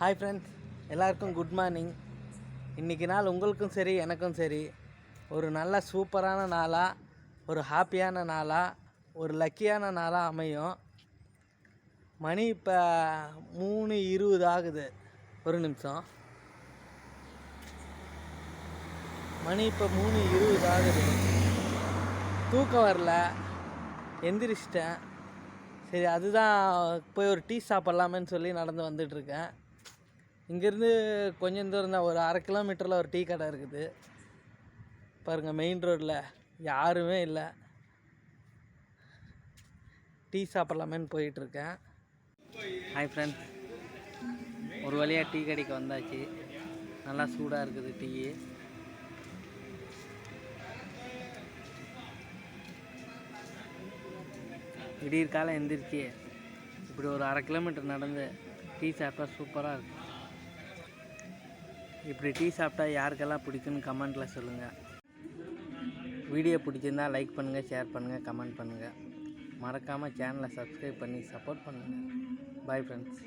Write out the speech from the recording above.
Hi friends எல்லாருக்கும் good morning இன்றைக்கி நாள் உங்களுக்கும் சரி எனக்கும் சரி. ஒரு நல்ல சூப்பரான நாளாக ஒரு ஹாப்பியான நாளாக ஒரு லக்கியான நாளாக அமையும். மணி இப்போ மூணு இருபது ஆகுது. ஒரு நிமிஷம். மணி இப்போ மூணு இருபது ஆகுது. தூக்கம் வரல. எந்திரிச்சிட்டேன். சரி அதுதான் போய் ஒரு டீ சாப்பிட்லாமேன்னு சொல்லி நடந்து வந்துட்டுருக்கேன் இங்கேருந்து கொஞ்சம் தூரம் தான் ஒரு அரை கிலோமீட்டரில் ஒரு டீ கடை இருக்குது. பாருங்கள் மெயின் ரோட்டில் யாருமே இல்லை. டீ சாப்பிட்லாமேன்னு போயிட்டுருக்கேன். ஹாய் ஃப்ரெண்ட்ஸ் ஒரு வழியாக டீ கடைக்கு வந்தாச்சு. நல்லா சூடாக இருக்குது டீ. விடியற் காலம் எந்திரிச்சு இப்படி ஒரு அரை கிலோமீட்டர் நடந்து டீ சாப்பிட்டா சூப்பராக இருக்கும். இப்படி டீ சாப்பிட்டா யாருக்கெல்லாம் பிடிக்குன்னு கமெண்ட்டில் சொல்லுங்கள் வீடியோ பிடிச்சிருந்தா லைக் பண்ணுங்கள் ஷேர் பண்ணுங்கள் கமெண்ட் பண்ணுங்கள் மறக்காமல் சேனலை சப்ஸ்கிரைப் பண்ணி சப்போர்ட் பண்ணுங்கள் பாய் ஃப்ரெண்ட்ஸ்